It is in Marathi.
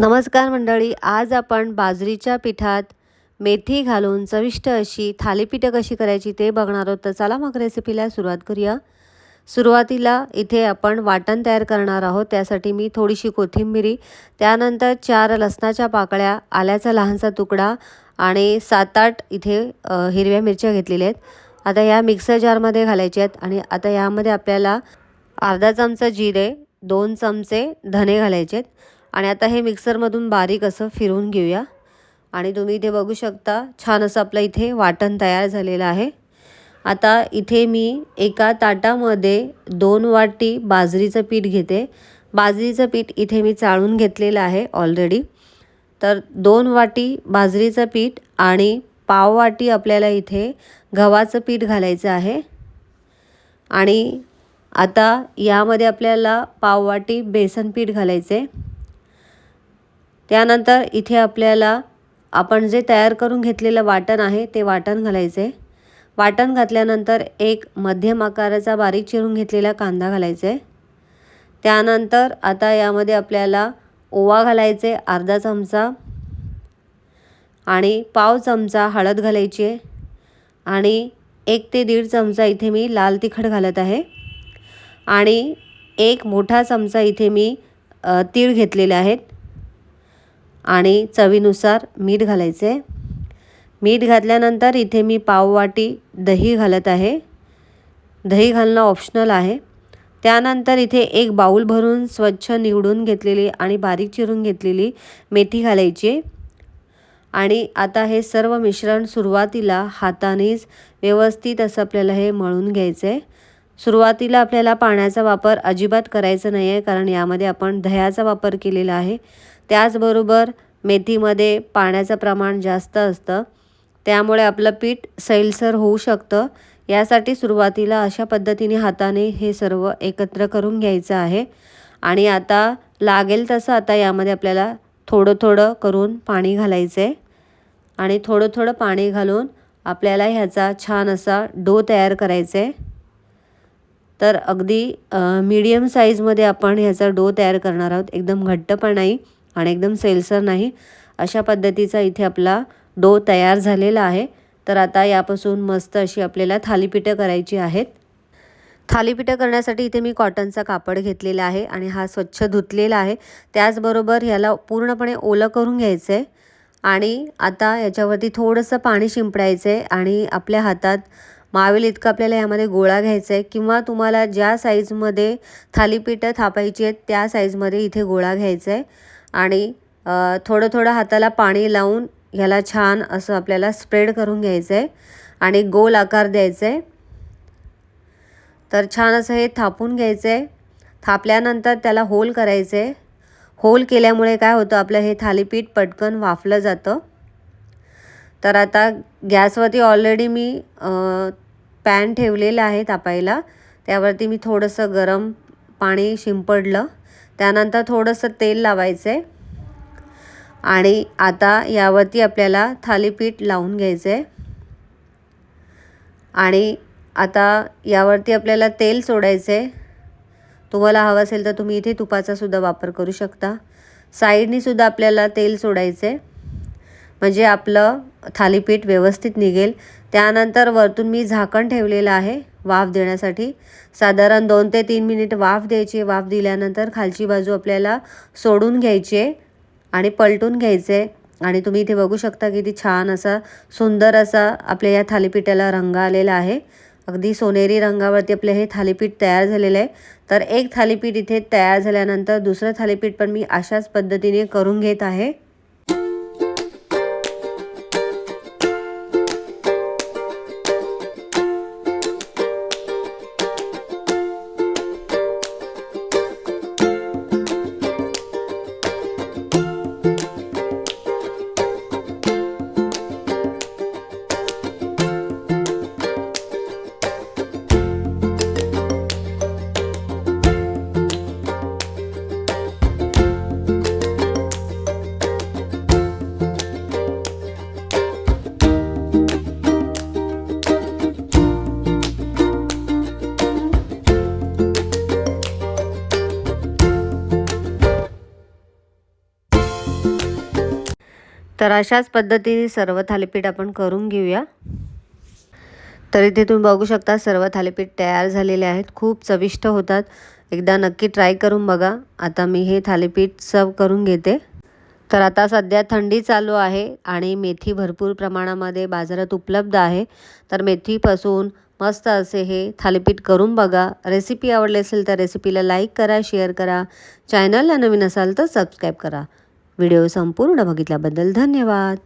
नमस्कार मंडळी आज आपण बाजरीच्या पिठात मेथी घालून चविष्ट अशी थालीपीठं कशी करायची ते बघणार आहोत. तर चला मग रेसिपीला सुरुवात करूया. सुरुवातीला इथे आपण वाटण तयार करणार आहोत. त्यासाठी मी थोडीशी कोथिंबिरी त्यानंतर चार लसणाच्या पाकळ्या आल्याचा लहानसा तुकडा आणि सात आठ इथे हिरव्या मिरच्या घेतलेल्या आहेत. आता या मिक्सर जारमध्ये घालायच्या आहेत आणि आता यामध्ये आपल्याला अर्धा चमचा जिरे दोन चमचे धने घालायचे आहेत. आणि आता हे मिक्सरमधून बारीक असं फिरवून घेऊया. आणि तुम्ही इथे बघू शकता छान असं आपलं इथे वाटण तयार झालेलं आहे. आता इथे मी एका ताटामध्ये दोन वाटी बाजरीचं पीठ घेते. बाजरीचं पीठ इथे मी चाळून घेतलेलं आहे ऑलरेडी तर दोन वाटी बाजरीचं पीठ आणि पाव वाटी आपल्याला इथे गव्हाचं पीठ घालायचं आहे. आणि आता यामध्ये आपल्याला पाववाटी बेसन पीठ घालायचं. आहे त्यानंतर इथे आपल्याला आपण जे तयार करून घेतलेलं वाटण आहे ते वाटण घालायचे. वाटण घातल्यानंतर एक मध्यम आकाराचा बारीक चिरून घेतलेला कांदा घालायचा. आहे त्यानंतर आता यामध्ये आपल्याला ओवा घालायचे अर्धा चमचा आणि पाव चमचा हळद घालायची आहे. आणि एक ते दीड चमचा इथे मी लाल तिखट घालत आहे. आणि एक मोठा चमचा इथे मी तीळ घेतलेले आहेत. आणि चवीनुसार मीठ घालायचे. मीठ घातल्यानंतर इथे मी पाववाटी दही घालत आहे. दही घालणं ऑप्शनल आहे. त्यानंतर इथे एक बाऊल भरून स्वच्छ निवडून घेतलेली आणि बारीक चिरून घेतलेली मेथी घालायची. आणि आता हे सर्व मिश्रण सुरुवातीला हातानेच व्यवस्थित असं आपल्याला हे मळून घ्यायचं आहे सुरुवातीला आपल्याला पाण्याचा वापर अजिबात करायचा नाही आहे कारण यामध्ये आपण दह्याचा वापर केलेला आहे. त्याचबरोबर मेथीमध्ये पाण्याचं प्रमाण जास्त असतं. त्यामुळे आपलं पीठ सैलसर होऊ शकतं. यासाठी सुरुवातीला अशा पद्धतीने हाताने हे सर्व एकत्र करून घ्यायचं आहे. आणि आता लागेल तसं आता यामध्ये आपल्याला थोडं थोडं करून पाणी घालायचं आहे आणि थोडं थोडं पाणी घालून आपल्याला ह्याचा छान असा डो तयार करायचा आहे तर अगदी मीडियम साईजमध्ये आपण ह्याचा डो तयार करणार आहोत. एकदम घट्ट पण नाही आणि एकदम सेलसर नाही. अशा पद्धतीचा इथे आपला डो तयार झालेला आहे. तर आता यापासून मस्त अशी आपल्याला थालीपीठं करायची आहेत. थालीपीठं करण्यासाठी इथे मी कॉटनचा कापड घेतलेला आहे आणि हा स्वच्छ धुतलेला आहे. त्याचबरोबर ह्याला पूर्णपणे ओलं करून घ्यायचं आहे. आणि आता याच्यावरती थोडंसं पाणी शिंपडायचं आहे आणि आपल्या हातात मावेल इतकं आपल्याला यामध्ये गोळा घ्यायचा आहे किंवा तुम्हाला ज्या साईजमध्ये थालीपीठं थापायची आहेत त्या साईजमध्ये इथे गोळा घ्यायचा आहे. आणि थोडं थोडं हाताला पाणी लावून ह्याला छान असं आपल्याला स्प्रेड करून घ्यायचं आहे आणि गोल आकार द्यायचा आहे. तर छान असं हे थापून घ्यायचं आहे. थापल्यानंतर त्याला होल करायचं आहे. होल केल्यामुळे काय होतं आपलं हे थालीपीठ पटकन वाफलं जातं. तर आता गॅसवरती ऑलरेडी मी पॅन ठेवलेलं आहे तापायला. त्यावरती मी थोडंसं गरम पाणी शिंपडलं. त्यानंतर थोडंसं तेल लावायचं आहे आणि आता यावरती आपल्याला थालीपीठ लावून घ्यायचं आहे आणि आता यावरती आपल्याला तेल सोडायचं आहे तुम्हाला हवं असेल तर तुम्ही इथे तुपाचासुद्धा वापर करू शकता. साईडनीसुद्धा आपल्याला तेल सोडायचं आहे म्हणजे आपलं थालीपीठ व्यवस्थित निघेल. त्यानंतर वरतून मी झाकण ठेवलेलं आहे वाफ देण्यासाठी. साधारण दोन ते तीन मिनिट वाफ द्यायची. वाफ दिल्यानंतर खालची बाजू आपल्याला सोडून घ्यायची आहे आणि पलटून घ्यायचे. आणि तुम्ही इथे बघू शकता किती छान असा सुंदर असा आपल्या या थालीपीठाला रंग आलेला आहे. अगदी सोनेरी रंगावरती आपले हे थालीपीठ तयार झालेलं आहे. तर एक थालीपीठ इथे तयार झाल्यानंतर दुसरं थालीपीठ पण मी अशाच पद्धतीने करून घेत आहे. तर अशाच पद्धतीने सर्व थालीपीठ आपण करून घेऊया. तर इथे तुम्ही बघू शकता सर्व थालीपीठ तयार झालेले आहेत. खूप चविष्ट होतात. एकदा नक्की ट्राय करून बघा. आता मी हे थालीपीठ सर्व करून घेते. तर आता सध्या थंडी चालू आहे आणि मेथी भरपूर प्रमाणामध्ये बाजारात उपलब्ध आहे. तर मेथीपासून मस्त असे हे थालीपीठ करून बघा. रेसिपी आवडली असेल तर रेसिपीला लाईक करा शेअर करा. चॅनलला नवीन असाल तर सबस्क्राईब करा. व्हिडिओ संपूर्ण बघितल्याबद्दल धन्यवाद.